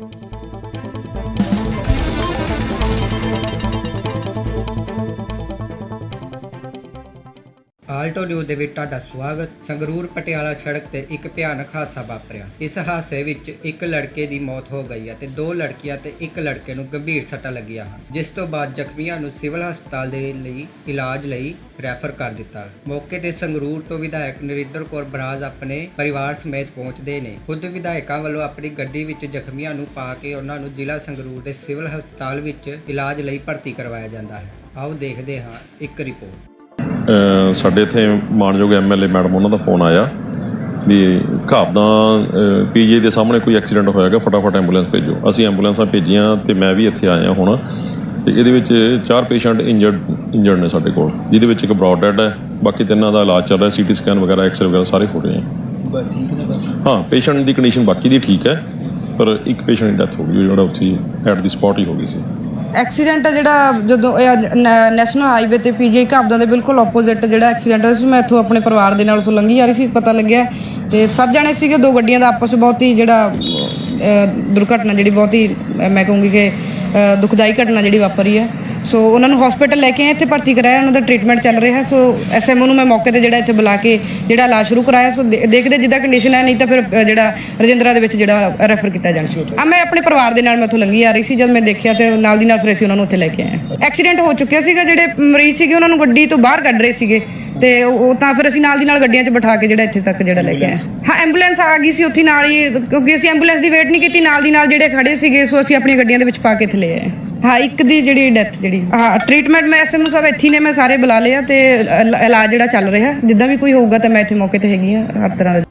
thank you Alto news ਦੇ ਵਿੱਚ ਤੁਹਾਡਾ ਸਵਾਗਤ। ਸੰਗਰੂਰ ਪਟਿਆਲਾ ਸੜਕ ਤੇ ਇੱਕ ਭਿਆਨਕ ਹਾਦਸਾ ਵਾਪਰਿਆ। ਇਸ ਹਾਦਸੇ ਵਿੱਚ ਇੱਕ ਲੜਕੇ ਦੀ ਮੌਤ ਹੋ ਗਈ ਹੈ ਤੇ ਦੋ ਲੜਕੀਆਂ ਤੇ ਇੱਕ ਲੜਕੇ ਨੂੰ ਗੰਭੀਰ ਸੱਟਾਂ ਲੱਗੀਆਂ ਹਨ, ਜਿਸ ਤੋਂ ਬਾਅਦ ਜ਼ਖਮੀਆਂ ਨੂੰ ਸਿਵਲ ਹਸਪਤਾਲ ਦੇ ਲਈ ਇਲਾਜ ਲਈ ਰੈਫਰ ਕਰ ਦਿੱਤਾ। ਮੌਕੇ ਤੇ ਸੰਗਰੂਰ ਤੋਂ ਵਿਧਾਇਕ ਨਰਿੰਦਰ ਕੌਰ ਬਰਾਜ ਆਪਣੇ ਪਰਿਵਾਰ ਸਮੇਤ ਪਹੁੰਚਦੇ ਨੇ। ਖੁਦ ਵਿਧਾਇਕਾਂ ਵੱਲੋਂ ਆਪਣੀ ਗੱਡੀ ਵਿੱਚ ਜ਼ਖਮੀਆਂ ਨੂੰ ਪਾ ਕੇ ਉਹਨਾਂ ਨੂੰ ਜ਼ਿਲ੍ਹਾ ਸੰਗਰੂਰ ਦੇ ਸਿਵਲ ਹਸਪਤਾਲ ਵਿੱਚ ਇਲਾਜ ਲਈ ਭਰਤੀ ਕਰਵਾਇਆ ਜਾਂਦਾ ਹੈ। ਆਓ ਦੇਖਦੇ ਹਾਂ ਇੱਕ ਰਿਪੋਰਟ। ਸਾਡੇ ਇੱਥੇ ਮਾਨਯੋਗ ਐਮਐਲਏ ਮੈਡਮ, ਉਹਨਾਂ ਦਾ ਫੋਨ ਆਇਆ ਵੀ ਘਾਬਦਾ ਪੀਜੀ ਦੇ ਸਾਹਮਣੇ ਕੋਈ ਐਕਸੀਡੈਂਟ ਹੋਇਆਗਾ, ਫਟਾਫਟ ਐਂਬੂਲੈਂਸ ਭੇਜੋ। ਅਸੀਂ ਐਂਬੂਲੈਂਸਾਂ ਭੇਜੀਆਂ ਤੇ ਮੈਂ ਵੀ ਇੱਥੇ ਆਇਆ ਹੁਣ। ਤੇ ਇਹਦੇ ਵਿੱਚ ਚਾਰ ਪੇਸ਼ੈਂਟ ਇੰਜਰਡ ਇੰਜਰਡ ਨੇ ਸਾਡੇ ਕੋਲ, ਜਿਹਦੇ ਵਿੱਚ ਇੱਕ ਬ੍ਰੌਡ ਡੈਡ ਹੈ, ਬਾਕੀ ਤਿੰਨਾਂ ਦਾ ਇਲਾਜ ਚੱਲ ਰਿਹਾ, ਸੀਟੀ ਸਕੈਨ ਵਗੈਰਾ, ਐਕਸਰੇ ਵਗੈਰਾ ਸਾਰੇ ਹੋ ਰਹੇ ਹੈ ਹਾਂ, ਪੇਸ਼ੈਂਟ ਦੀ ਕੰਡੀਸ਼ਨ ਬਾਕੀ ਦੀ ਠੀਕ ਹੈ, ਪਰ ਇੱਕ ਪੇਸ਼ੈਂਟ ਦੀ ਡੈਥ ਹੋ ਗਈ, ਜਿਹੜਾ ਉੱਥੇ ਐਟ ਦੀ ਸਪੌਟ ਹੀ ਹੋ ਗਈ ਸੀ। ਐਕਸੀਡੈਂਟ ਆ ਜਿਹੜਾ ਜਦੋਂ ਇਹ ਅੱਜ ਨੈ- ਨੈਸ਼ਨਲ ਹਾਈਵੇ ਤੇ ਪੀਜੀ ਘਾਬਦਾਂ ਦੇ ਬਿਲਕੁਲ ਆਪੋਜ਼ਿਟ ਜਿਹੜਾ ਐਕਸੀਡੈਂਟ ਹੋਇਆ ਸੀ ਮੈਂ ਇੱਥੋਂ ਆਪਣੇ ਪਰਿਵਾਰ ਦੇ ਨਾਲ ਉੱਥੋਂ ਲੰਘੀ ਜਾ ਰਹੀ ਸੀ ਪਤਾ ਲੱਗਿਆ। ਤੇ ਸੱਤ ਜਣੇ ਸੀਗੇ ਦੋ ਗੱਡੀਆਂ ਦਾ ਆਪਸ ਵਿੱਚ ਬਹੁਤ ਹੀ ਜਿਹੜਾ ਦੁਰਘਟਨਾ ਜਿਹੜੀ ਬਹੁਤ ਹੀ ਮੈਂ ਕਹੂੰਗੀ ਕਿ ਅਹ, ਦੁਖਦਾਈ ਘਟਨਾ ਜਿਹੜੀ ਵਾਪਰੀ ਹੈ ਸੋ ਉਹਨਾਂ ਨੂੰ ਹਸਪੀਟਲ ਲੈ ਕੇ ਆਏ ਇੱਥੇ ਭਰਤੀ ਕਰਾਇਆ ਉਹਨਾਂ ਦਾ ਟ੍ਰੀਟਮੈਂਟ ਚੱਲ ਰਿਹਾ। ਸੋ ਐਸਐਮਓ ਨੂੰ ਮੈਂ ਮੌਕੇ ਤੇ ਜਿਹੜਾ ਇੱਥੇ ਬੁਲਾ ਕੇ ਜਿਹੜਾ ਇਲਾਜ ਸ਼ੁਰੂ ਕਰਾਇਆ। ਸੋ ਦੇਖਦੇ ਜਿੱਦਾਂ ਕੰਡੀਸ਼ਨ ਹੈ ਨਹੀਂ ਤਾਂ ਫਿਰ ਜਿਹੜਾ ਰਜਿੰਦਰਾ ਦੇ ਵਿੱਚ ਜਿਹੜਾ ਰੈਫਰ ਕੀਤਾ ਜਾਣਾ ਸੀ ਆ ਮੈਂ ਆਪਣੇ ਪਰਿਵਾਰ ਦੇ ਨਾਲ ਮੈਂ ਉੱਥੋਂ ਲੰਘੀ ਆ ਰਹੀ ਸੀ ਜਦ ਮੈਂ ਦੇਖਿਆ ਤੇ ਨਾਲ ਦੀ ਨਾਲ ਫਿਰ ਅਸੀਂ ਉਹਨਾਂ ਨੂੰ ਉੱਥੇ ਲੈ ਕੇ ਆਏ ਐਕਸੀਡੈਂਟ ਹੋ ਚੁੱਕਿਆ ਸੀਗਾ ਜਿਹੜੇ ਮਰੀਜ਼ ਸੀਗੇ ਉਹਨਾਂ ਨੂੰ ਗੱਡੀ ਤੋਂ ਬਾਹਰ ਕੱਢ ਰਹੇ ਸੀਗੇ। ਤੇ ਉਹ ਉਹ ਤਾਂ ਫਿਰ ਅਸੀਂ ਨਾਲ ਦੀ ਨਾਲ ਗੱਡੀਆਂ 'ਚ ਬਿਠਾ ਕੇ ਜਿਹੜਾ ਇੱਥੇ ਤੱਕ ਜਿਹੜਾ ਲੈ ਕੇ ਆਏ। ਹਾਂ ਐਂਬੂਲੈਂਸ ਆ ਗਈ ਸੀ ਉੱਥੇ ਨਾਲ ਹੀ ਕਿਉਂਕਿ ਅਸੀਂ ਐਂਬੂਲੈਂਸ ਦੀ ਵੇਟ ਨਹੀਂ ਕੀਤੀ ਨਾਲ ਦੀ ਨਾਲ ਜਿਹੜੇ ਖੜੇ ਸੀਗੇ ਸੋ ਅਸੀਂ ਆਪਣੀਆਂ ਗੱਡੀਆਂ ਦੇ ਵਿੱਚ ਪਾ ਕੇ ਇੱਥੇ ਲੈ ਆਏ। ਹਾਂ, ਇੱਕ ਦੀ ਜਿਹੜੀ ਡੈਥ ਜਿਹੜੀ। ਹਾਂ ਟ੍ਰੀਟਮੈਂਟ ਮੈਂ ਇਸ ਨੂੰ ਸਭ ਇੱਥੇ ਹੀ ਨੇ, ਮੈਂ ਸਾਰੇ ਬੁਲਾ ਲਿਆ ਤੇ ਇਲਾਜ ਜਿਹੜਾ ਚੱਲ ਰਿਹਾ। ਜਿੱਦਾਂ ਵੀ ਕੋਈ ਹੋਊਗਾ ਤਾਂ ਮੈਂ ਇੱਥੇ ਮੌਕੇ ਤੇ ਹੈਗੀ ਆ, ਹਰ ਤਰ੍ਹਾਂ ਦਾ